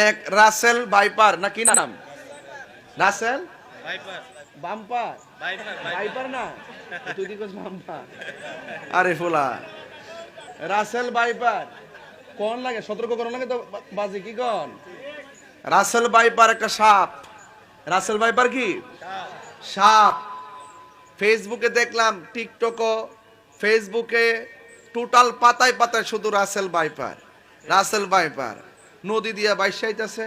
এক রাসেল বাইপার না কি নাম? রাসেল? বাম্পার। বাইপার না? তুই কি করছিস বাম্পার? আরে ফুলা। রাসেল বাইপার কোন লাগে? সতর্ক করুন লাগে তো বাজে কি কোন? রাসেল বাইপার একটা সাপ। রাসেল বাইপার কি? সাপ। ফেসবুকে দেখলাম টিকটকও। ফেসবুকে টোটাল পাতায় পাতায় শুধু রাসেল বাইপার রাসেল বাইপার নদী দিয়া বাইসাইতেছে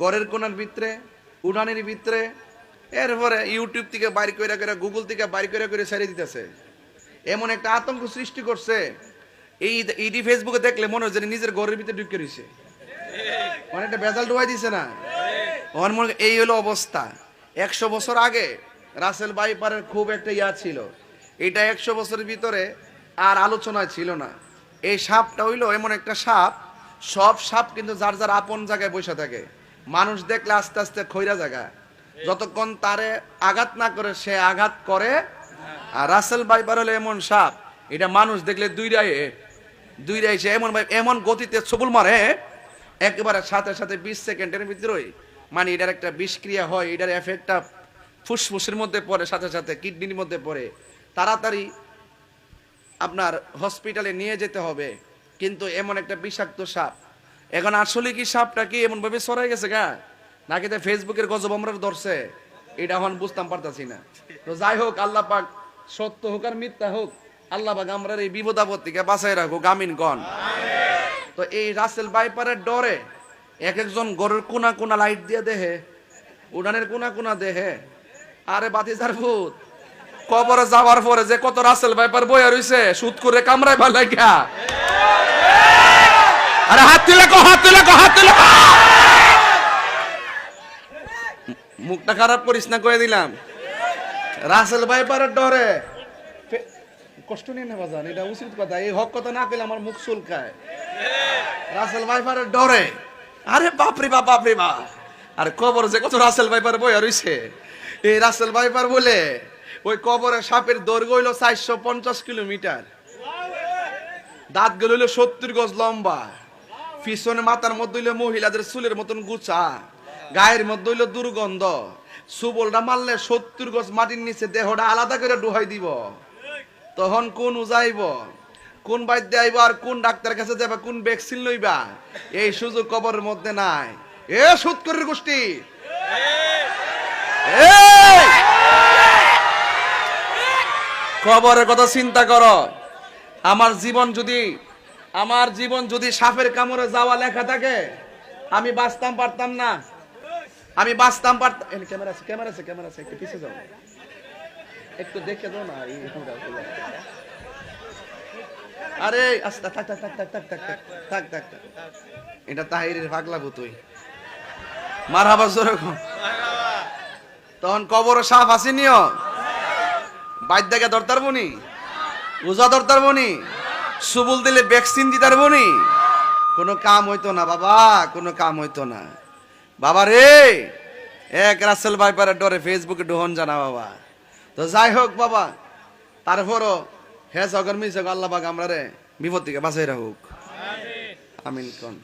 গড়ের কোনার ভিতরে উড়ানের ভিতরে, এরপরে ইউটিউব থেকে বাইর করে করে গুগল থেকে বাইর করে করে ছেড়ে দিতেছে। এমন একটা আতঙ্ক সৃষ্টি করছে। এই ইডি ফেসবুকে দেখলে মনে হচ্ছে যে নিজের ঘরের ভিতরে ঢুকে রয়েছে অনেকটা বেজাল ডুবাই দিছে না? মনে এই হলো অবস্থা। একশো বছর আগে রাসেল বাইপারের খুব একটা ইয়া ছিল। এটা একশো বছরের ভিতরে আর আলোচনায় ছিল না। এই সাপটা হইল এমন একটা সাপ সব সাপ কিন্তু যার যার আপন জায়গায় বসে থাকে। মানুষ দেখলে আস্তে আস্তে খৈরা জায়গা যতক্ষণ তারে আঘাত না করে, সে আঘাত করে। আর রাসেল বাইবার হলো এমন সাপ, এটা মানুষ দেখলে দুইটাই দুইটাই সে এমন ভাই, এমন গতিতে ছবুল মারে, একেবারে সাথে সাথে বিশ সেকেন্ডের ভিতরেই মানে এটার একটা বিষক্রিয়া হয়, এটার এফেক্টটা ফুসফুসের মধ্যে পড়ে, সাথে সাথে কিডনির মধ্যে পড়ে। তাড়াতাড়ি আপনার হসপিটালে নিয়ে যেতে হবে। কিন্তু এমন একটা বিষাক্ত সাপ। এখন আসলে কি সাপটা কি এমন ভাবে সরাই গেছে গা? নাকি তো ফেসবুকের গজব আমরা ধরছে? এটা এখন বুঝতাম পারতাছি না। তো যাই হোক আল্লাহ পাক সত্য হোক আর মিথ্যা হোক আল্লাহ পাক আমরা এই বিপদ আপদ থেকে বাঁচাই রাখো গামিন গণ তো এই রাসেল বাইপারের ডরে এক একজন গরুর কোনা কোনা লাইট দিয়ে দেহে উড়ানের কোনা কোনা দেহে। আরে বাতি যার ভূত কবরে যাওয়ার পরে যে কত রাসেল বাইপার বইয়া রইছে সুদ করে কামড়াই ভালো গা। আরে হাত তুলে কো হাত তুলে কো হাত তুলে মুখটা খারাপ করিস না কয়ে দিলাম। রাসেল ভাই বাইপারের ডরে কষ্ট নিয়ে না বাজান এটা উচিত কথা। এই হক কথা না পেলে আমার মুখ চুলকায়। রাসেল ভাই ভাইপারের ডরে। আরে বাপরে বাপ বাপরে বাপ। আর কবর যে কত রাসেল ভাইপার বইয়া রইছে। এই রাসেল ভাইপার বলে ওই কবরে সাপের দৈর্ঘ্য হইল চারশো পঞ্চাশ কিলোমিটার। দাঁতগুলো হইল সত্তর গজ লম্বা। পিছনে মাথার মধ্যে হইল মহিলাদের চুলের মতন গুছা, গায়ের মধ্যে হইল দুর্গন্ধ। সুবলটা মারলে সত্তর গজ মাটির নিচে দেহটা আলাদা করে ডুহাই দিব। তখন কোন উজাইব? কোন বাইদ্য আইব আর কোন ডাক্তার কাছে যাবা কোন ভ্যাকসিন লইবা? এই সুযোগ কবরের মধ্যে নাই। এ সুৎকরের গোষ্ঠী! কবরের কথা চিন্তা করো। আমার জীবন যদি আমার জীবন যদি সাপের কামড়ে যাওয়া লেখা থাকে, আমি বাঁচতাম পারতাম না। আমি বাঁচতাম পারতাম ক্যামেরা আছে ক্যামেরা আছে ক্যামেরা আছে, একটু পিছিয়ে যাও। একটু দেখে দাও না আরে আস্তে থাক থাক থাক থাক থাক থাক থাক থাক থাক। এটা তাহিরের তুই। মার যেরকম। তখন কবর সাপ আসেনিও বাইর দরতার বনি রোজা দরতার বনি সুবুল দিলে ভ্যাকসিন দিতে পারব নি? কোনো কাম হইতো না, বাবা, কোনো কাম হইতো না। বাবা রে, এক রাসেল ভাইপারের ডরে ফেসবুকে ডোহন জানা বাবা। তো যাই হোক বাবা, তারপরও হে সগর মিস আল্লাহ বাগ আমরা রে বিপদ থেকে বাঁচাই রাখুক। আমিন কন।